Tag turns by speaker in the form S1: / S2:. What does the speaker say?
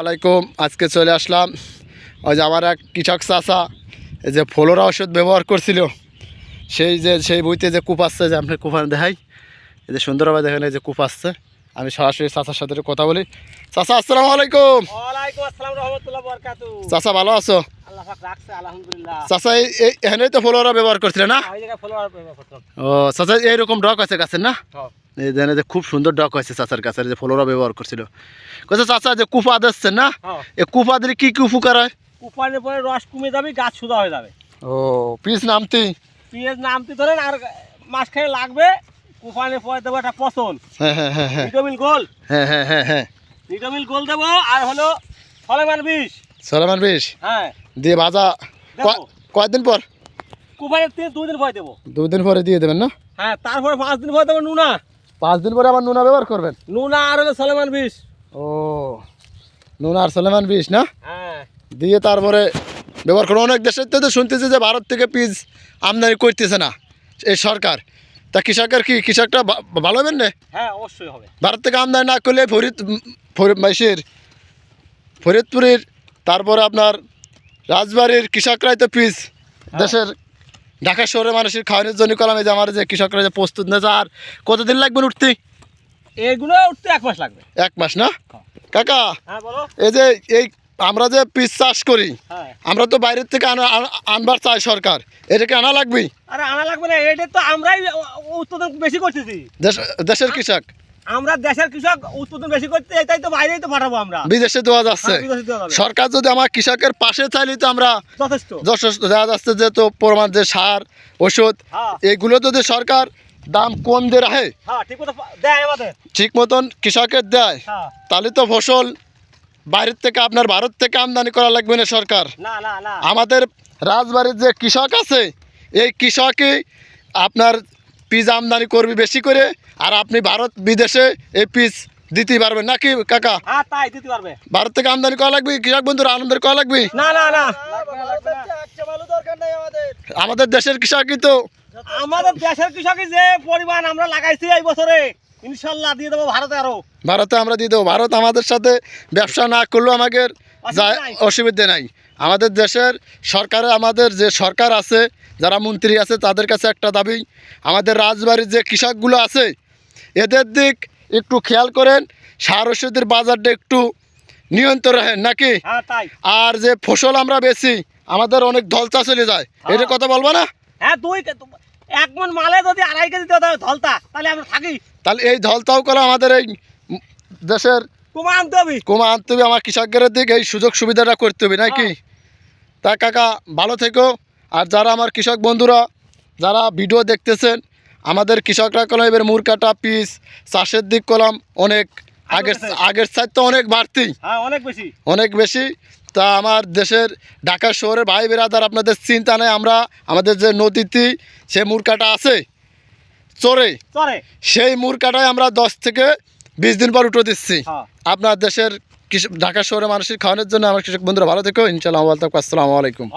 S1: আলাইকুম আজকে চলে আসলাম। ওই যে আমার এক কৃষক চাষা এই যে ফলোরা ওষুধ ব্যবহার করছিল। সেই যে সেই বইতে যে কূপ আসছে যে আপনার কূপ দেখাই। এই যে সুন্দরভাবে দেখেন এই যে কূপ আসছে। আমি সরাসরি চাচার সাথে কথা বলি। চাচা আসসালামু আলাইকুম। চাচা ভালো আছো? চাচা এই এখানেই তো ফলোরা ব্যবহার করছিলে না?
S2: করতাম।
S1: ও চাচা এইরকম ডক আছে গাছের না? এই যে খুব সুন্দর ডক হয়েছে চাচার কাছে যে ফলোরা ব্যবহার করছিল। কোথায় চাচা যে কুপা দিচ্ছে না
S2: হ্যাঁ।
S1: এই কুপা দিলে কি কি উপকার হয়?
S2: কুপানের পরে রস কমে যাবে গাছ সুদা হয়ে যাবে।
S1: ও পিস নামতি?
S2: পিঁয়াজ নামতে ধরেন আর মাঝখানে লাগবে কুপানের পরে দেবো একটা পচন।
S1: হ্যাঁ হ্যাঁ হ্যাঁ হ্যাঁ।
S2: ভিটামিন গোল।
S1: হ্যাঁ হ্যাঁ হ্যাঁ হ্যাঁ।
S2: ভিটামিন গোল দেবো আর হলো ফলেমান বিষ।
S1: সলেমান বিষ?
S2: হ্যাঁ।
S1: দিয়ে ভাজা?
S2: দেবো।
S1: ক- কয়দিন পর?
S2: কুপানের তিন দুই দিন পরে দেবো।
S1: দুদিন পরে দিয়ে দেবেন না?
S2: হ্যাঁ তারপরে পাঁচ দিন পরে দেবো নুনা।
S1: পাঁচ দিন পরে আবার নুনা ব্যবহার করবেন?
S2: নুনা আর হলো সলেমান বিষ।
S1: ও নুনা আর সলেমান বিষ না?
S2: হ্যাঁ।
S1: দিয়ে তারপরে ব্যবহার করুন। অনেক দেশের তো শুনতেছি যে ভারত থেকে পিস আমদানি করতেছে না এই সরকার। তা কৃষকের কি কৃষকটা ভালো হবেন না?
S2: হ্যাঁ অবশ্যই হবে।
S1: ভারত থেকে আমদানি না করলে ফরিদ ফরিদ মাইসের ফরিদপুরের তারপরে আপনার রাজবাড়ির কৃষকরাই তো পিস দেশের ঢাকা শহরে মানুষের খাওয়ানোর জন্য কলাম এই যে আমার যে কৃষকরা যে প্রস্তুত না আর কতদিন লাগবে উঠতে?
S2: এগুলো উঠতে এক মাস লাগবে।
S1: এক মাস না? কাকা
S2: হ্যাঁ
S1: এই যে এই আমরা যে পিস চাষ করি
S2: হ্যাঁ।
S1: আমরা তো বাইরের থেকে আনা আনবার চাই সরকার। এটাকে আনা লাগবে
S2: আরে আনা লাগবে না এটা তো আমরাই উৎপাদন বেশি করতেছি।
S1: দেশের কৃষক।
S2: আমরা দেশের কৃষক উৎপাদন বেশি করতে এটাই তো বাইরেই তো পাঠাবো আমরা।
S1: বিদেশে দেওয়া যাচ্ছে।
S2: হ্যাঁ।
S1: সরকার যদি আমার কৃষকের পাশে চাইলে তো আমরা
S2: যথেষ্ট।
S1: যথেষ্ট দেওয়া যাচ্ছে যে তো প্রমাণ যে সার ওষুধ
S2: হ্যাঁ।
S1: এগুলো যদি সরকার দাম কম দিয়ে রাখে
S2: হ্যাঁ ঠিক মতো দেয়
S1: ঠিক মতন কৃষকের দেয় তাহলে তো ফসল বাইরের থেকে আপনার ভারত থেকে আমদানি করা লাগবে না সরকার। আমাদের রাজবাড়ির যে কৃষক আছে এই কৃষকই আপনার পিস আমদানি করবে বেশি করে আর আপনি ভারত বিদেশে এই পিস দিতে পারবেন। নাকি কাকা?
S2: হ্যাঁ তাই দিতে পারবে।
S1: ভারত থেকে আমদানি করা লাগবে কৃষক বন্ধুরা আনন্দের করা লাগবে?
S2: না না না।
S1: আমাদের দেশের কৃষকই তো
S2: আমাদের দেশের কৃষকের যে পরিমাণ আমরা লাগাইছি এই বছরে ইনশাল্লাহ দিয়ে দেবো ভারতে আরও।
S1: ভারতে আমরা দিয়ে দেবো। ভারত আমাদের সাথে ব্যবসা না করলেও আমাদের অসুবিধে নাই। আমাদের দেশের সরকারে আমাদের যে সরকার আছে যারা মন্ত্রী আছে তাদের কাছে একটা দাবি আমাদের রাজবাড়ির যে কৃষকগুলো আছে এদের দিক একটু খেয়াল করেন সার ওষুধের বাজারটা একটু নিয়ন্ত্রণ রাখেন নাকি?
S2: হ্যাঁ
S1: আর যে ফসল আমরা বেশি আমাদের অনেক ধলতা চলে যায়। এটা কথা বলব না?
S2: হ্যাঁ দুই এক মন মালে যদি আড়াই কেজি দিতে ধলতা তাহলে আমরা থাকি।
S1: তাহলে এই ধলতাও করে আমাদের এই দেশের
S2: কুমা আনতে হবে?
S1: কমা আনতে হবে আমার কৃষকদের দিকে এই সুযোগ সুবিধাটা করতে হবে নাকি? তা কাকা ভালো থেকো। আর যারা আমার কৃষক বন্ধুরা যারা ভিডিও দেখতেছেন আমাদের কৃষকরা কলাম এবার মুর কাটা পিস চাষের দিক কলাম অনেক আগের
S2: আগের
S1: সাইড তো অনেক বাড়তি।
S2: হ্যাঁ অনেক বেশি।
S1: অনেক বেশি। তা আমার দেশের ঢাকা শহরের ভাই বেরাদার আপনাদের চিন্তা নেই আমরা আমাদের যে নদীতে সে মুরকাটা আছে চরে সেই মুরকাটাই আমরা দশ থেকে বিশ দিন পর উঠো দিচ্ছি।
S2: হ্যাঁ।
S1: আপনার দেশের কৃষক ঢাকা শহরে মানুষের খাওয়ানোর জন্য আমার কৃষক বন্ধুরা ভালো থেকো। ইনশাল্লাহ আসসালামু আলাইকুম।